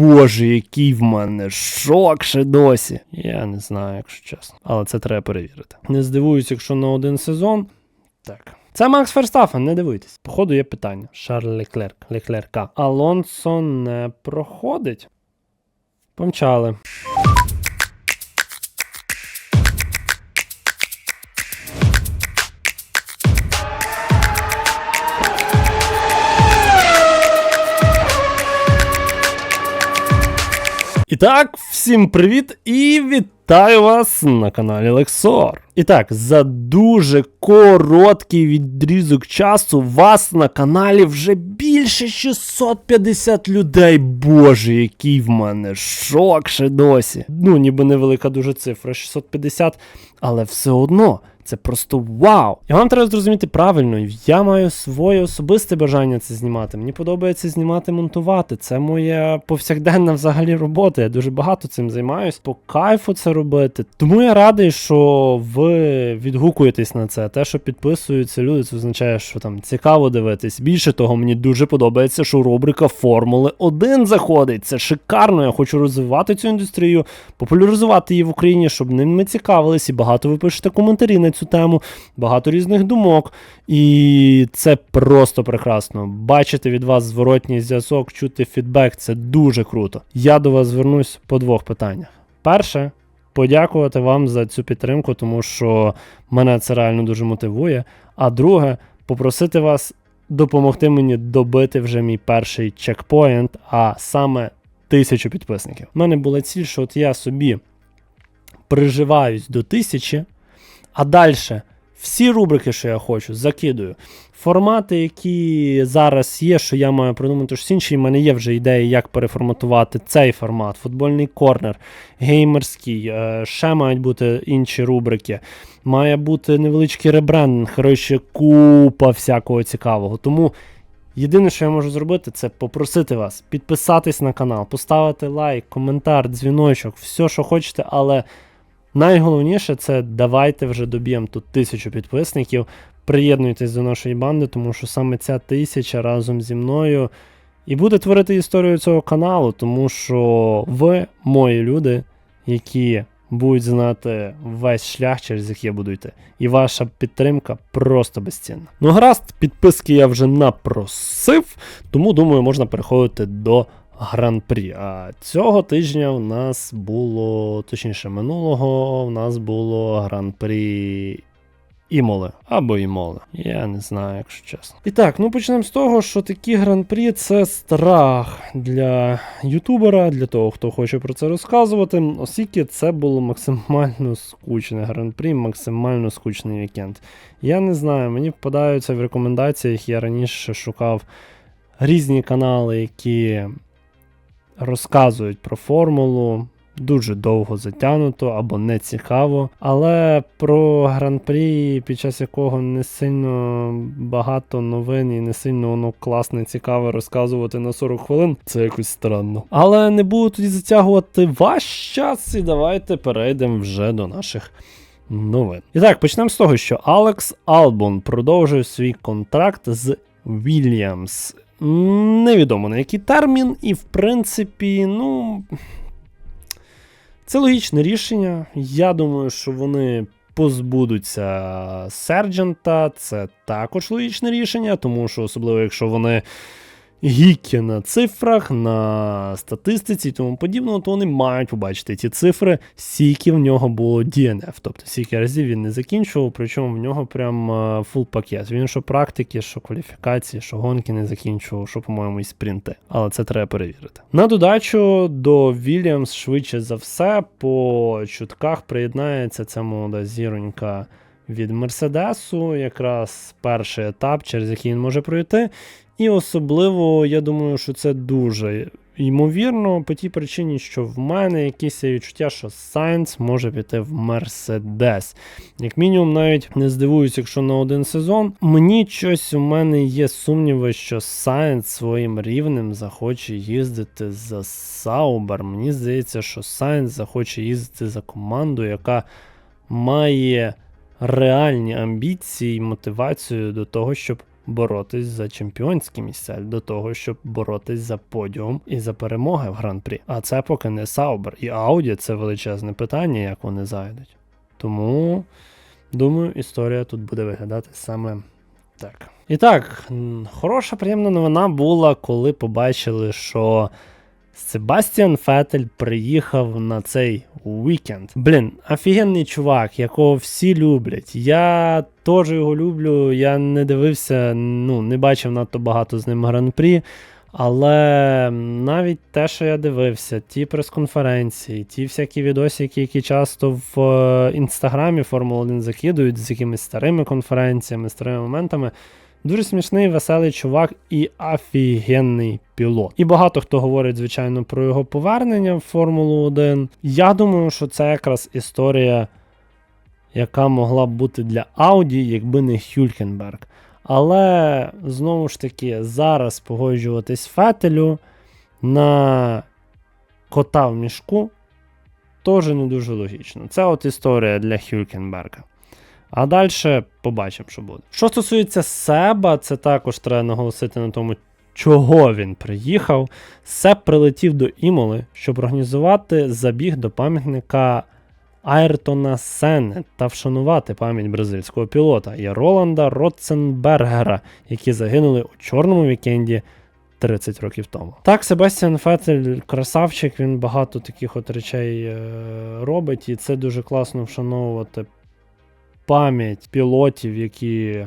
Боже, який в мене шок ще досі. Я не знаю, якщо чесно. Але це треба перевірити. Не здивуюсь, якщо на один сезон. Так. Це Макс Ферстафен, не дивуйтесь. Походу є питання. Шарль Леклерк, Леклерка. Алонсо не проходить. Помчали. Так, всім привіт і вітаю вас на каналі Лексор. І так, за дуже короткий відрізок часу вас на каналі вже більше 650 людей. Боже, який в мене шок ще досі. Ну, ніби невелика дуже цифра, 650, але все одно. Це просто вау! І вам треба зрозуміти правильно, я маю своє особисте бажання це знімати. Мені подобається знімати, монтувати. Це моя повсякденна взагалі робота. Я дуже багато цим займаюсь. По кайфу це робити. Тому я радий, що ви відгукуєтесь на це. Те, що підписуються люди, це означає, що там цікаво дивитись. Більше того, мені дуже подобається, що рубрика Формули 1 заходить. Це шикарно. Я хочу розвивати цю індустрію, популяризувати її в Україні, щоб ними цікавились. І багато ви пишете коментарі на цю тему, багато різних думок. І це просто прекрасно. Бачити від вас зворотній зв'язок, чути фідбек це дуже круто. Я до вас звернусь по двох питаннях. Перше, подякувати вам за цю підтримку, тому що мене це реально дуже мотивує. А друге, попросити вас допомогти мені добити вже мій перший чекпоінт, а саме тисячу підписників. У мене була ціль, що от я собі приживаюсь до тисячі, а далі всі рубрики, що я хочу, закидую. Формати, які зараз є, що я маю придумати щось інше, в мене є вже ідеї, як переформатувати цей формат, футбольний корнер, геймерський, е, ще мають бути інші рубрики. Має бути невеличкий ребрендинг, коротше, купа всякого цікавого. Тому єдине, що я можу зробити, це попросити вас підписатись на канал, поставити лайк, коментар, дзвіночок, все, що хочете, але. Найголовніше це давайте вже доб'ємо тут тисячу підписників. Приєднуйтесь до нашої банди, тому що саме ця тисяча разом зі мною і буде творити історію цього каналу, тому що ви мої люди, які будуть знати весь шлях, через який я буду йти. І ваша підтримка просто безцінна. Ну, гаразд, підписки я вже напросив, тому думаю, можна переходити до гран-прі. А цього тижня в нас було, точніше, минулого в нас було гран-прі. Імоли або імоли. Я не знаю, якщо чесно. І так, ну почнемо з того, що такі гран-прі це страх для ютубера, для того, хто хоче про це розказувати, оскільки це було максимально скучне гран-прі, максимально скучний вікенд. Я не знаю, мені впадаються в рекомендаціях, я раніше шукав різні канали, які розказують про формулу. Дуже довго затягнуто або не цікаво. Але про гран-прі, під час якого не сильно багато новин і не сильно воно класне, цікаве розказувати на 40 хвилин, це якось странно. Але не буду тоді затягувати ваш час, і давайте перейдемо вже до наших новин. І так, почнемо з того, що Алекс Албон продовжує свій контракт з Williams. Невідомо на який термін, і в принципі, ну. Це логічне рішення. Я думаю, що вони позбудуться Серджента. Це також логічне рішення, тому що, особливо, якщо вони гіки на цифрах, на статистиці і тому подібного, то вони мають побачити ті цифри, скільки в нього було DNF. Тобто скільки разів він не закінчував, причому в нього прям фул пакет. Він що практики, що кваліфікації, що гонки не закінчував, що, по-моєму, і спринти. Але це треба перевірити. На додачу до Вільямс швидше за все, по чутках приєднається ця молода зіронька. Від Мерседесу, якраз перший етап, через який він може пройти. І особливо, я думаю, що це дуже ймовірно, по тій причині, що в мене якесь відчуття, що Сайнс може піти в Мерседес. Як мінімум, навіть не здивуюся, якщо на один сезон. Мені щось у мене є сумніви, що Сайнс своїм рівнем захоче їздити за Саубер. Мені здається, що Сайнс захоче їздити за команду, яка має реальні амбіції і мотивацію до того, щоб боротись за чемпіонські місця, до того, щоб боротись за подіум і за перемоги в гран-прі. А це поки не Саубер. І Ауді це величезне питання, як вони зайдуть. Тому, думаю, історія тут буде виглядати саме так. І так, хороша приємна новина була, коли побачили, що Себастьян Фетель приїхав на цей вікенд. Блін, офігенний чувак, якого всі люблять. Я теж його люблю. Я не дивився, ну, не бачив надто багато з ним гран-прі. Але навіть те, що я дивився, ті прес-конференції, ті всякі відосики, які часто в е, інстаграмі Формула 1 закидують з якимись старими конференціями, старими моментами. Дуже смішний, веселий чувак і офігенний пілот. І багато хто говорить, звичайно, про його повернення в Формулу 1. Я думаю, що це якраз історія, яка могла б бути для Audi, якби не Хюлькенберг. Але знову ж таки, зараз погоджуватись Фетелю на кота в мішку теж не дуже логічно. Це от історія для Хюлькенберга. А далі побачимо, що буде. Що стосується Себа, це також треба наголосити на тому, чого він приїхав. Себ прилетів до Імоли, щоб організувати забіг до пам'ятника Айртона Сене та вшанувати пам'ять бразильського пілота і Роланда Ротценбергера, які загинули у чорному вікенді 30 років тому. Так, Себастьян Фетель красавчик, він багато таких от речей е, робить, і це дуже класно вшановувати пам'ять пілотів, які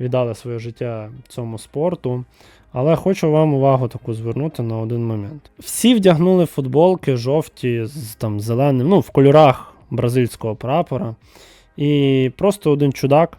віддали своє життя цьому спорту. Але хочу вам увагу таку звернути на один момент. Всі вдягнули футболки жовті з там зеленим, ну, в кольорах бразильського прапора. І просто один чудак.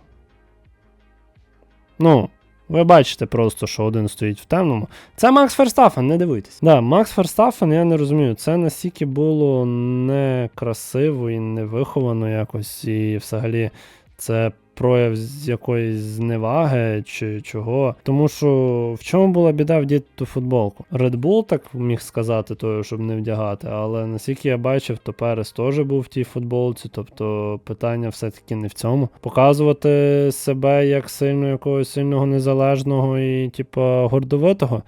Ну, ви бачите просто, що один стоїть в темному. Це Макс Ферстафен, не дивуйтесь. Да, Макс Ферстафен, я не розумію, це настільки було некрасиво і невиховано якось, і взагалі це прояв з якоїсь зневаги чи чого. Тому що в чому була біда вдіти ту футболку? Red Bull так міг сказати, то, щоб не вдягати, але наскільки я бачив, то Перес теж був в тій футболці. Тобто питання все-таки не в цьому. Показувати себе як сильно якогось сильного незалежного і, типу, гордовитого.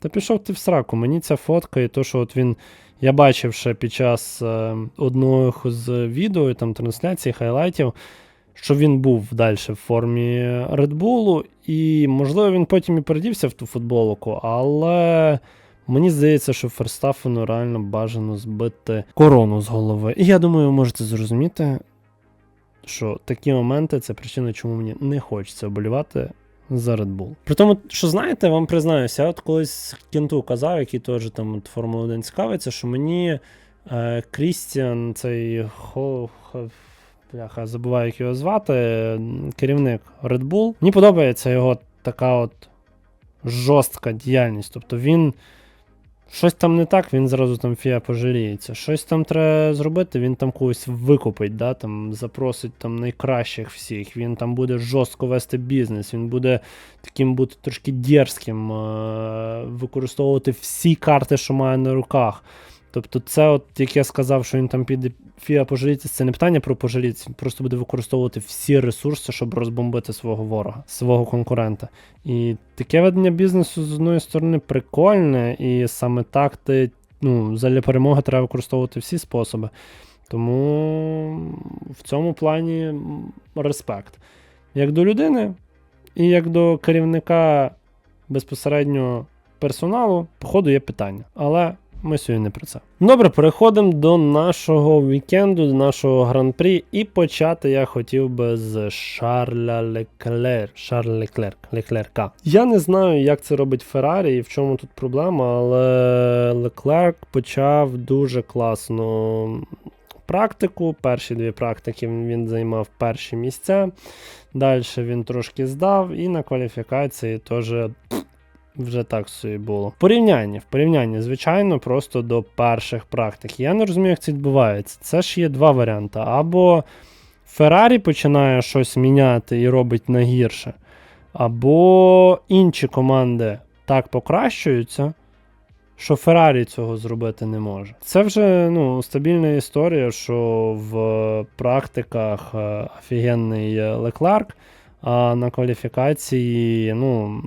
Та пішов ти в сраку. Мені ця фотка і то, що от він. Я бачив ще під час е, одного з відео, там трансляції, хайлайтів, що він був далі в формі Red Bull, і, можливо, він потім і передівся в ту футболку, але мені здається, що Ферстафену реально бажано збити корону з голови. І я думаю, ви можете зрозуміти, що такі моменти це причина, чому мені не хочеться оболівати за Red Bull. При тому, що знаєте, вам признаюся, я от колись кінту казав, який теж там от Формула 1 цікавиться, що мені е, Крістіан, цей хо, бляха, забуваю, як його звати, керівник Red Bull. Мені подобається його така от жорстка діяльність. Тобто він. Щось там не так, він зразу там фія пожаліється. Щось там треба зробити, він там когось викупить, да, там запросить там найкращих всіх. Він там буде жорстко вести бізнес, він буде таким бути трошки дерзким, е- використовувати всі карти, що має на руках. Тобто, це, от, як я сказав, що він там піде фіа пожалітися, це не питання про пожалітися, він просто буде використовувати всі ресурси, щоб розбомбити свого ворога, свого конкурента. І таке ведення бізнесу з одної сторони прикольне, і саме так ти ну, для перемоги треба використовувати всі способи. Тому в цьому плані респект. Як до людини, і як до керівника безпосередньо персоналу, походу, є питання. Але ми сьогодні не про це. Добре, переходимо до нашого вікенду, до нашого гран-прі. І почати я хотів би з Шарля Леклер. Шарль Леклерк. Леклерка. Я не знаю, як це робить Феррарі і в чому тут проблема, але Леклерк почав дуже класно практику. Перші дві практики він займав перші місця. Далі він трошки здав, і на кваліфікації теж вже так собі було. В порівнянні, в порівнянні, звичайно, просто до перших практик. Я не розумію, як це відбувається. Це ж є два варіанти. Або Феррарі починає щось міняти і робить на гірше, або інші команди так покращуються, що Феррарі цього зробити не може. Це вже ну, стабільна історія, що в практиках е, офігенний Лекларк, а на кваліфікації, ну.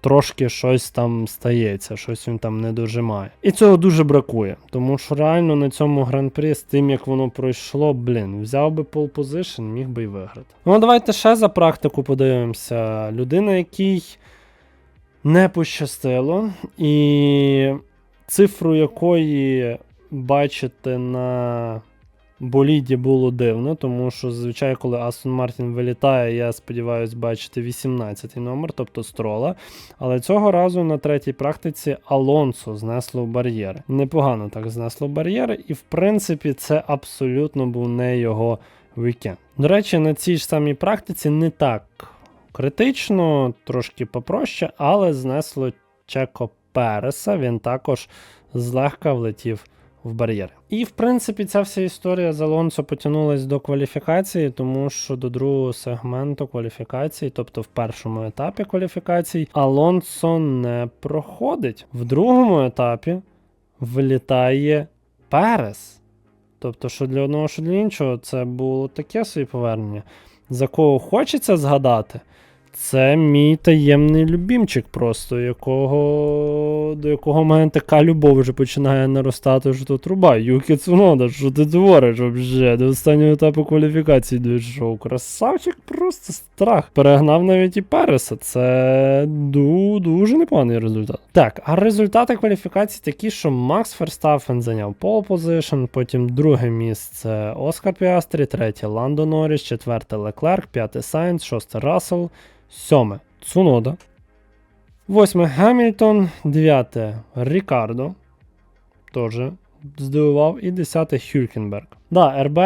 Трошки щось там стається, щось він там не дожимає. І цього дуже бракує. Тому що реально на цьому гран-прі з тим, як воно пройшло, блін, взяв би пол позишн, міг би й виграти. Ну, давайте ще за практику подивимося. Людина, якій не пощастило, і цифру якої бачити на боліді було дивно, тому що зазвичай, коли Астон Мартін вилітає, я сподіваюся бачити 18-й номер, тобто строла. Але цього разу на третій практиці Алонсо знесло в бар'єри. Непогано так знесло в бар'єри, і в принципі це абсолютно був не його вікенд. До речі, на цій ж самій практиці не так критично, трошки попроще, але знесло Чеко Переса. Він також злегка влетів в бар'єри. І в принципі ця вся історія з Алонсо потягнулась до кваліфікації, тому що до другого сегменту кваліфікації, тобто в першому етапі кваліфікацій, Алонсо не проходить. В другому етапі вилітає Перес. Тобто, що для одного, що для іншого, це було таке собі повернення. За кого хочеться згадати, це мій таємний любімчик, просто якого до якого в мене така любов вже починає наростати, що то труба. Юкі Цунода, що ти твориш вже? До останнього етапу кваліфікації дійшов. Красавчик, просто страх. Перегнав навіть і Переса. Це ду- дуже непоганий результат. Так, а результати кваліфікації такі, що Макс Ферстафен зайняв пол позишн, потім друге місце Оскар Піастрі, третє Ландо Норріс, четверте Леклерк, п'яте Сайнс, шосте Рассел. Сьоме Цунода. Восьме Гамільтон. Дев'яте Рікардо. Теж здивував. І десяте Хюлькенберг. Да, РБ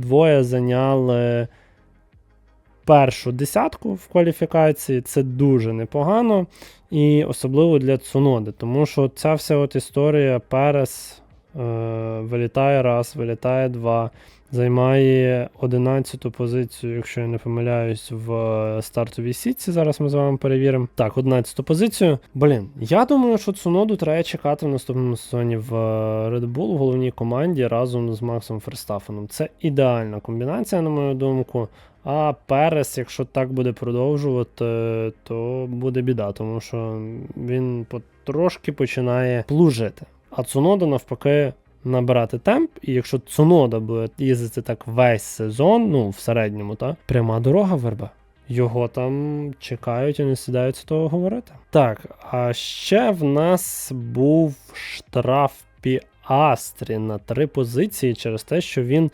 двоє зайняли першу десятку в кваліфікації. Це дуже непогано. І особливо для Цуноди. Тому що ця вся от історія Перес е, вилітає раз, вилітає два займає 11-ту позицію, якщо я не помиляюсь, в е, стартовій сітці. Зараз ми з вами перевіримо. Так, 11-ту позицію. Блін, я думаю, що Цуноду треба чекати в наступному сезоні в е, Red Bull в головній команді разом з Максом Ферстафеном. Це ідеальна комбінація, на мою думку. А Перес, якщо так буде продовжувати, то буде біда, тому що він потрошки починає плужити. А Цунода навпаки набирати темп, і якщо Цунода буде їздити так весь сезон, ну в середньому, та пряма дорога верба. Його там чекають і не сідаються того говорити. Так, а ще в нас був штраф Піастрі на три позиції через те, що він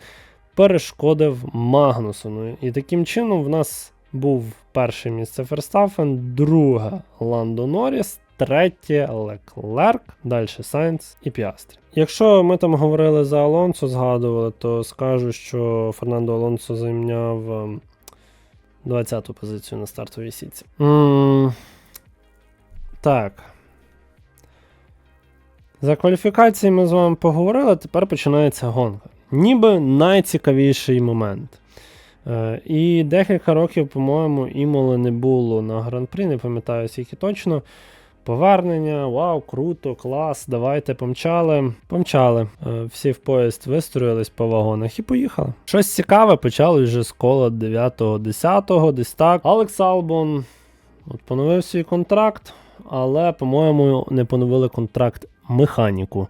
перешкодив Магнусону. І таким чином в нас був перше місце Ферстафен, друге Ландо Норріс, третє Леклерк, далі Сайнц і Піастрі. Якщо ми там говорили за Алонсо, згадували, то скажу, що Фернандо Алонсо зайняв 20-ту позицію на стартовій сітці. М, Так. За кваліфікації ми з вами поговорили, тепер починається гонка. Ніби найцікавіший момент. Е, і декілька років, по-моєму, імоли не було на гран-прі, не пам'ятаю, скільки точно. Повернення, вау, круто, клас, давайте помчали. Помчали. Е, Всі в поїзд вистроїлись по вагонах і поїхали. Щось цікаве почали вже з кола 9-10, десь так. Алекс Албон от поновив свій контракт, але, по-моєму, не поновили контракт механіку.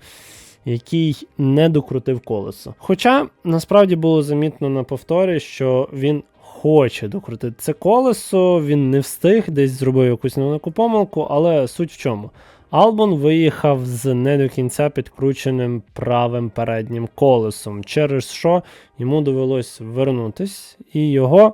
Який не докрутив колесо. Хоча насправді було замітно на повторі, що він хоче докрутити це колесо, він не встиг, десь зробив якусь невелику помилку, але суть в чому. Албон виїхав з не до кінця підкрученим правим переднім колесом, через що йому довелось вернутись, і його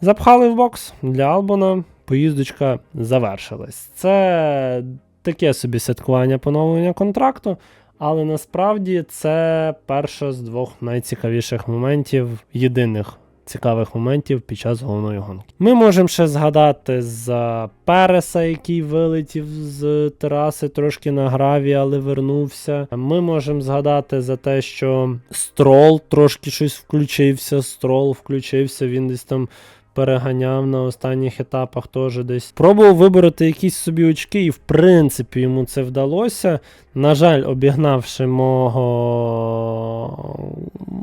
запхали в бокс для Албона. Поїздочка завершилась. Це таке собі святкування поновлення контракту. Але насправді це перша з двох найцікавіших моментів, єдиних цікавих моментів під час головної гонки. Ми можемо ще згадати за Переса, який вилетів з тераси трошки на граві, але вернувся. Ми можемо згадати за те, що Строл трошки щось включився. Строл включився, він десь там. Переганяв на останніх етапах теж десь. Пробував вибороти якісь собі очки, і в принципі йому це вдалося. На жаль, обігнавши мого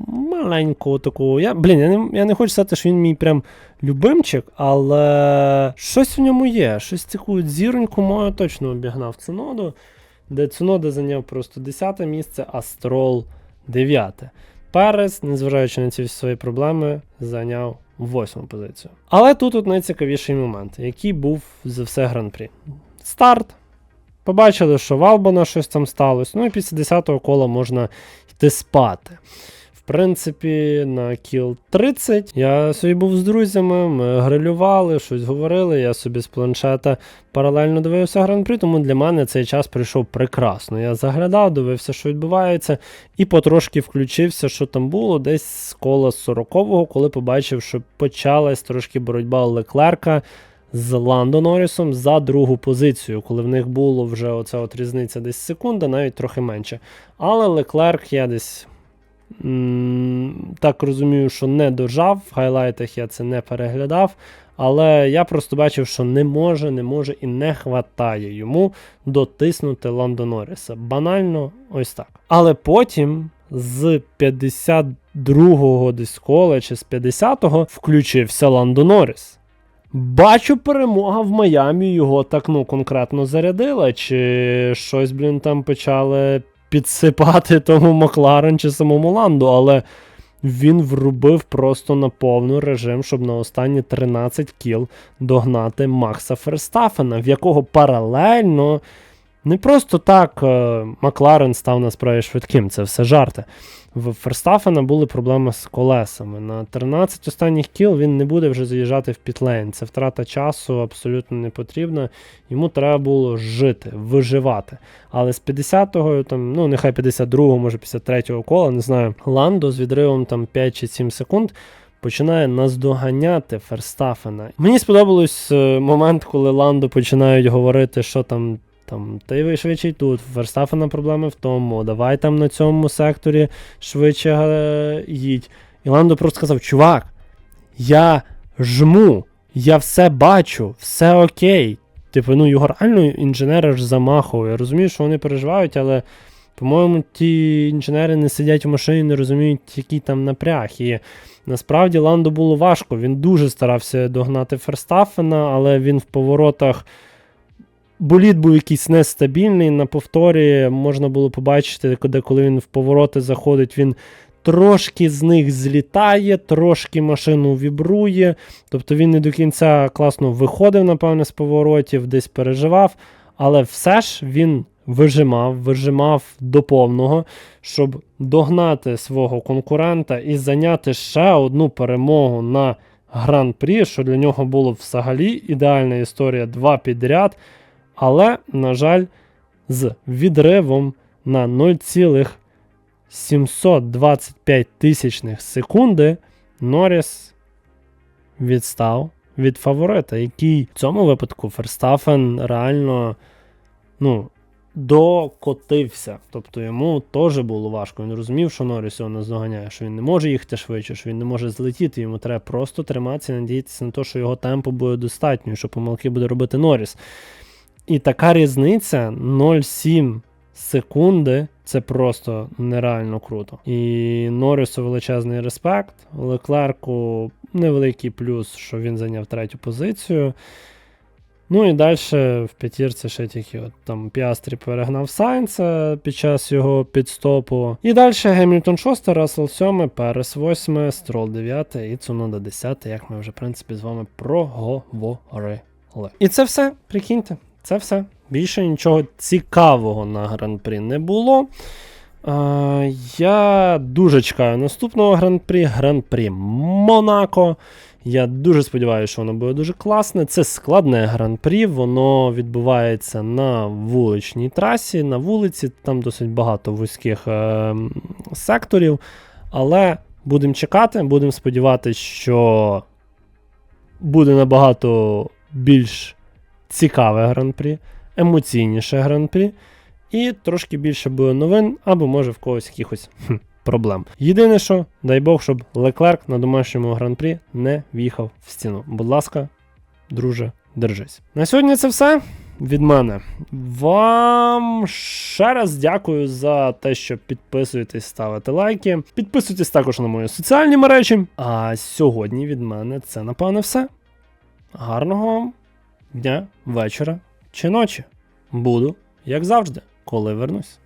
маленького такого. Я, блін, я не, я не хочу сказати, що він мій прям любимчик, але щось в ньому є. Щось таку зіроньку мою точно обігнав Цуноду, де Цунода зайняв просто 10 місце, а Строл 9. Перес, незважаючи на ці свої проблеми, зайняв восьму позицію. Але тут от найцікавіший момент, який був за все гран-прі. Старт. Побачили, що в Албана щось там сталося. Ну і після 10-го кола можна йти спати. Принципі, на кіл 30 я собі був з друзями, ми грилювали, щось говорили. Я собі з планшета паралельно дивився гран-прі, тому для мене цей час прийшов прекрасно. Я заглядав, дивився, що відбувається, і потрошки включився, що там було, десь з кола 40-го, коли побачив, що почалась трошки боротьба Леклерка з Ландо Норрісом за другу позицію, коли в них було вже оця от різниця десь секунда, навіть трохи менше. Але Леклерк я десь так розумію, що не дожав. В хайлайтах я це не переглядав. Але я просто бачив, що не може, не може і не хватає йому дотиснути Ландо Норріса. Банально ось так. Але потім з 52-го десь чи з 50-го включився Ландо Норріс. Бачу, перемога в Майамі його так ну конкретно зарядила, чи щось, блін, там почали підсипати тому Макларен чи самому Ланду, але він врубив просто на повну режим, щоб на останні 13 кіл догнати Макса Ферстафена, в якого паралельно не просто так е, Макларен став насправді швидким, це все жарти. В Ферстафена були проблеми з колесами. На 13 останніх кіл він не буде вже заїжджати в пітлейн. Це втрата часу абсолютно не потрібна. Йому треба було жити, виживати. Але з 50-го, там, ну нехай 52-го, може 53-го кола, не знаю, Ландо з відривом там 5 чи 7 секунд. Починає наздоганяти Ферстафена. Мені сподобалось е, момент, коли Ландо починають говорити, що там там, ти ви швидше тут, Верстафена проблеми в тому, давай там на цьому секторі швидше їдь. І Ландо просто сказав: чувак, я жму, я все бачу, все окей. Типу, ну його реально інженери ж замахували. Я розумію, що вони переживають, але, по-моєму, ті інженери не сидять у машині, не розуміють, який там напряг. І насправді Ландо було важко. Він дуже старався догнати Ферстафена, але він в поворотах. Боліт був якийсь нестабільний. На повторі можна було побачити, де коли він в повороти заходить, він трошки з них злітає, трошки машину вібрує. Тобто він не до кінця класно виходив, напевне, з поворотів, десь переживав. Але все ж він вижимав, вижимав до повного, щоб догнати свого конкурента і зайняти ще одну перемогу на гран-прі, що для нього було взагалі ідеальна історія два підряд. Але, на жаль, з відривом на 0,725 тисячних секунди Норріс відстав від фаворита, який в цьому випадку Ферстафен реально ну, докотився. Тобто йому теж було важко. Він розумів, що Норріс його наздоганяє, що він не може їхати швидше, що він не може злетіти. Йому треба просто триматися і надіятися на те, що його темпу буде достатньо, що помилки буде робити Норріс. І така різниця 0,7 секунди це просто нереально круто. І Норрісу величезний респект. Леклерку невеликий плюс, що він зайняв третю позицію. Ну і далі в п'ятірці ще тільки от там Піастрі перегнав Сайнца під час його підстопу. І далі Гемільтон 6, Рассел 7, Перес 8, Строл 9 і Цунода 10, як ми вже, в принципі, з вами проговорили. І це все, прикиньте. Це все. Більше нічого цікавого на гран-прі не було. А, я дуже чекаю наступного гран-прі, гран-прі Монако. Я дуже сподіваюся, що воно буде дуже класне. Це складне гран-прі, воно відбувається на вуличній трасі, на вулиці, там досить багато вузьких е- секторів. Але будемо чекати, будемо сподіватися, що буде набагато більш цікаве гран-прі, емоційніше гран-прі, і трошки більше буде новин, або може в когось якихось хм, проблем. Єдине, що, дай Бог, щоб Леклерк на домашньому гран-прі не в'їхав в стіну. Будь ласка, друже, держись. На сьогодні це все. від мене. Вам ще раз дякую за те, що підписуєтесь, ставите лайки. Підписуйтесь також на мої соціальні мережі. А сьогодні від мене це напевне все. Гарного вам дня, вечора чи ночі. Буду, як завжди, коли вернусь.